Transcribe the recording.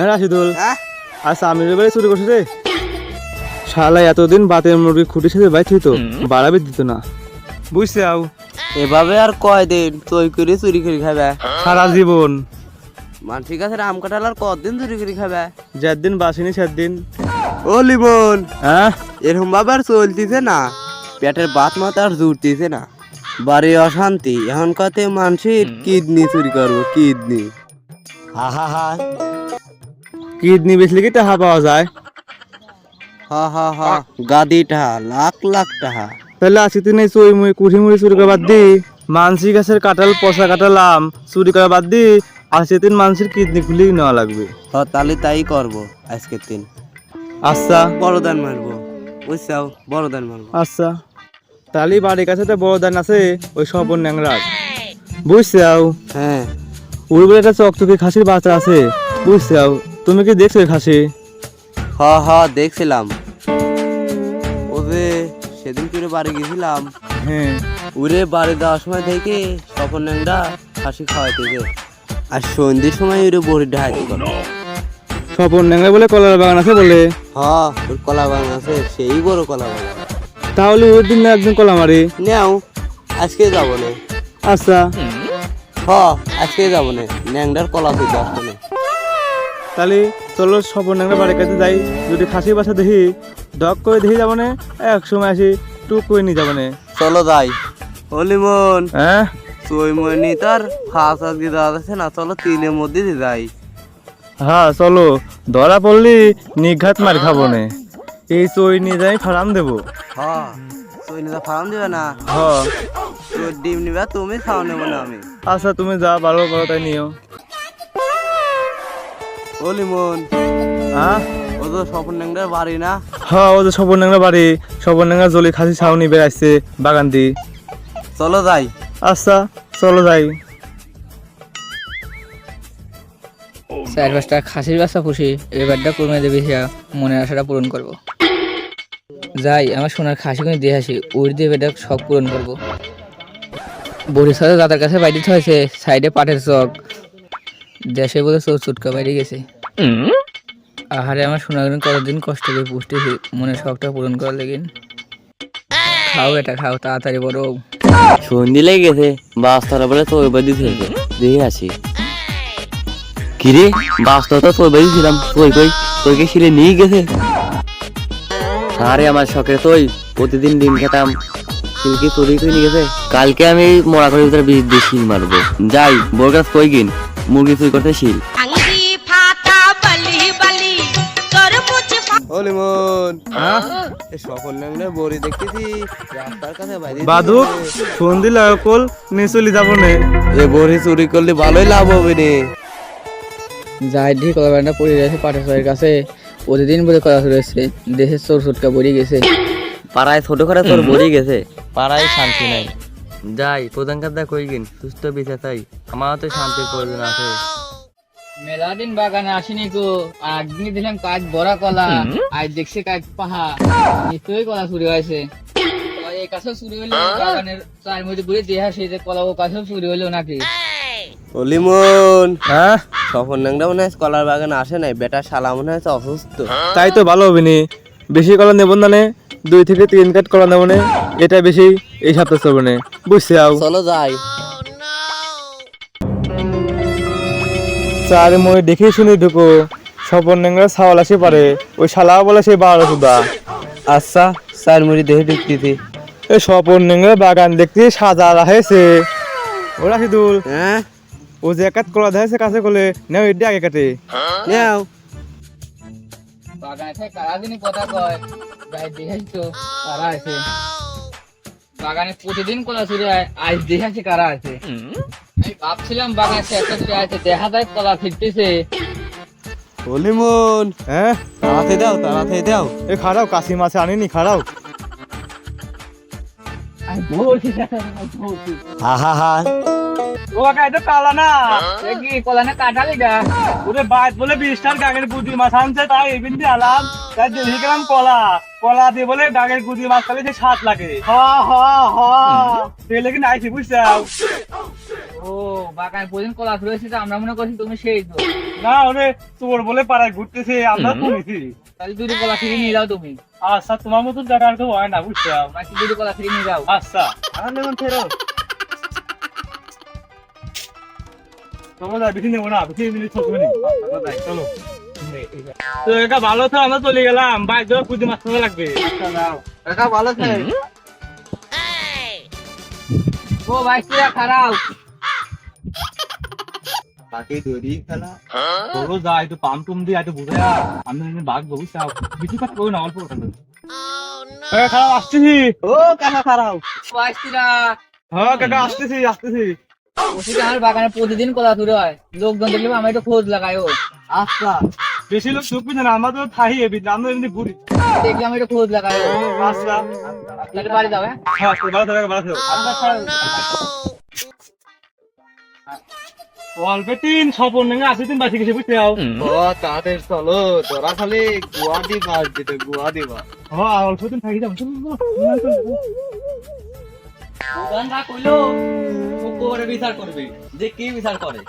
হ্যাঁ রাশিদুল। হ্যাঁ? আর সামিরের বাড়ি চুরি করছে রে শালা এতদিন বাতের মুরগি খুঁটির সাথে বাইর হইতো বাড়াবে দিত না। বুঝছে আও। এভাবে আর কয়দিন তৈ করে চুরি করে খাবে? সারা জীবন। মান ঠিক আছে আম কাঁঠাল আর কতদিন চুরি করে খাবে? যার দিন বাসিনি সাত দিন ও লিমন হ্যাঁ? এরকম ভাবে আর চলতিছে না। পেটের বাত মাথা আর জুড়তিছে না। বাড়ি অশান্তি এখন কতে মানুষের কিডনি চুরি করব কিডনি। হা হা হা। কিডনি বেচলে কি টাকা পাওয়া যায়। হা হা হা গাদি টাহা লাখ লাখ টাহা। তাহলে আজকে দিনে চই মুই কুঠি মুড়ি চুরি করা বাদ দি। মানসি গাছের কাঁঠাল পচা কাঁঠাল আম চুরি করা বাদ দি আজকে দিন মানুষের কিডনি খুলেই নেওয়া লাগবে। হ তাহলে তাই করব আজকের দিন। আচ্ছা। বড় দান মারবো। বুঝছাও? বড় দান মারবো। আচ্ছা। তাহলে বাড়ির কাছে তো বড় দান আছে ওই সবর ন্যাংরাজ বুঝছাও? হ্যাঁ। বলে একটা চকচকে খাসির বাচ্চা আছে। বুঝছাও? তুমি কি দেখছ খাসি? হ হ দেখছিলাম। ও যে সেদিন করে বাড়ি গেছিলাম? হ্যাঁ। উড়ে বাড়ি যাওয়ার সময় থেকে স্বপন ন্যাংরা খাসি খাওয়াইতেছে আর সন্ধ্যের সময় উড়ে বড়ি ঢাইতে স্বপন ন্যাংরা বলে কলার বাগান আছে বলে? হ ওর কলা বাগান আছে সেই বড় কলা বাগান। তাহলে ওর দিন না একদিন কলা মারি? নেও আজকে যাব না। আচ্ছা। হ আজকে যাব না। ন্যাংরার কলা তুই আসব তাহলে চলো ন্যাংরা বাড়ির কাছে যাই। যদি খাসির বাসা দেখি ডক করে দেখি যাব না এক সময় আসি টুক করে নিয়ে যাব না চলো যাই। হলিমন হ্যাঁ? তুই মনি তার ফাঁস আজকে দেওয়া যাচ্ছে না চলো তিনের মধ্যে দিয়ে যাই। হ্যাঁ চলো। ধরা পড়লি নিঘাত মার খাব না এই চই নিয়ে যাই ফারাম দেবো। হ তুই নিতে ফার্ম দিবে না? হ্যাঁ। তোর ডিম নিবে তুমি খাও নেব না আমি। আচ্ছা তুমি যা বারো বারো তাই নিও। হ্যাঁ? ও তো স্বপন ন্যাংরার বাড়ি না? হ্যাঁ ও যে সবর ন্যাংরা বাড়ি। সবর ন্যাংরা জলি খাসি ছাউনি বেড়াইছে বাগান দি চলো যাই। আচ্ছা চলো যাই। চার পাঁচটা খাসির বাচ্চা পুষি এবারটা কমে দেবে মনের আশাটা পূরণ করব। যাই আমার সোনার খাসি কিনে দিয়ে আসি। ওই দিয়ে এবারটা শখ পূরণ করব। বড়ির সাথে দাদার কাছে বাইরে হয়েছে সাইডে পাটের চক। দেশে বলে চোর চুটকা বাইরে গেছে। আহারে আমার সোনাগুলো কতদিন কষ্ট করে পুষতেছি মনের শখটা পূরণ করার লেগিন খাও এটা খাও তাড়াতাড়ি বড়। সন্ধি লেগে গেছে বাস ধরা বলে তো ওই বাদি থেকে দেখে আসি। কিরে বাস তো তো ওই বাদি ছিলাম তুই কই তোকে নিয়ে গেছে? আরে আমার শখের তুই প্রতিদিন ডিম খেতাম। চুরি করে নিয়ে গেছে? কালকে আমি মরা করে ভিতরে বিষ দিয়ে শিল মারবো। যাই বোর কাছ কই গিন? মুরগি চুরি করতে শিল। বাদুক ফোন দিলে কল নিয়ে চলে যাব না। এ বড়ি চুরি করলে ভালোই লাভ হবে রে যাই কলা পড়ে গেছে কাছে। প্রতিদিন বলে দেশের চোর চুটকা পড়ে গেছে। পাড়ায় ছোট করে তোর বড়ি গেছে। পাড়ায় শান্তি নাই। যাই প্রধান কাজটা কই গিন? সুস্থ বেঁচে চাই আমার তো শান্তির প্রয়োজন আছে মেলা দিন বাগানে আসিনি গো। একদিন দিলাম কাজ বড়া কলা আজ দেখছি কাজ পাহা। নিশ্চয়ই কলা চুরি হয়েছে। এই কাছেও চুরি হইল বাগানের চার মধ্যে ঘুরে দিয়ে আসে যে কলা ও কাছেও চুরি হইল নাকি? অলিমন হ্যাঁ? সফর নাংটা মনে হয় কলার বাগান আসে নাই বেটা শালা মনে হচ্ছে অসুস্থ। তাই তো ভালো হবে নি। বেশি কলা নেব না নে। দুই থেকে তিন কাঠ করা নে। এটা বেশি এই সপ্তাহ চলবে না। বুঝছে আও। চলো যাই। চার মই দেখে শুনে ঢুকো। স্বপন ন্যাংরা ছাওয়াল আসে পারে। ওই শালা বলে সেই বারো সুদা। আচ্ছা চার মুড়ি দেখে ঢুকতেছি। এই স্বপন ন্যাংরা বাগান দেখতে সাজা রাখেছে ওরা সিদুল হ্যাঁ? ও যে একাত কলা দেখাইছে কাছে কলে নেও এডি আগে কাটে। নেও। বাগানে থেকে কারা দিনই কথা কয়। যাই দেখাই তো কারা আছে? বাগানে প্রতিদিন কলা চুরি আজ দেখাচ্ছি কারা আছে? আমি ভাবছিলাম বাগানে একটা আছে দেখা যায় কলা ফিরতেছে অলিমন! হ্যাঁ? তাড়াতে দাও তাড়াতে দাও। এ খাড়াও কাশি মাছে আনিনি খাড়াও। বলছি হা। হা হা ও কাকা এটা না কি কাটালি গা। ওরে বলে বিশটার মাছ আনছে তাই এবিন দিয়ে আলাম। তাই দেখি গেলাম কলা। কলা দিয়ে বলে ডাঙের গুদি মাছ খালি যে স্বাদ লাগে। হ হ হ। তেলে কি নাইছি বুঝছাও? ও বাগান কলা ধরেছি তো আমরা মনে করছি তুমি সেই তো। না ওরে তোর বলে পাড়ায় ঘুরতেছে আমরা শুনেছি তাহলে দুটো কলা ফিরে নিয়ে যাও তুমি। আচ্ছা তোমার মতন জায়গা তো হয় না বুঝছ দুটো কলা ফিরে নিয়ে যাও? আচ্ছা। আর নেবেন ফেরো তোমরা বেশি নেব না বেশি মিনিট থাকবে না চলো। তো এটা ভালো তো আমরা চলে গেলাম। বাইক ধরে পুঁজি মাছ লাগবে। কাকা ভালো আছে ও ভাই তুই খারাপ তাকে দড়ি খেলা তোরও যা একটু পাম টুম দিয়ে একটু বুঝে আমি এমনি বাঘ বহু চাও কিছু কাজ করো না অল্প ওখানে খারাপ আসতেছি। ও কাকা খারাপ হ্যাঁ কাকা আসতেছি আসতেছি। ওষুধ আমার বাগানে প্রতিদিন কলা ধরে হয়। লোকজন দেখলে আমি একটু খোঁজ লাগাই ও। আচ্ছা। বেশি লোক ঢুকবি না আমরা তো থাই এবি আমরা এমনি ঘুরি দেখলে আমি একটু খোঁজ লাগাই ও। আচ্ছা। তাহলে বাড়ি যাবে হ্যাঁ? তিন স্বপন আছে তিন বাসি গেছে বুঝতে যাও। ও তাদের চলো তোরা খালি গুয়া দিবা যেতে গুয়া দিবা হ্যাঁ অল্প দিন থাকি যাব কইলো করে বিচার করবে যে কি বিচার করে?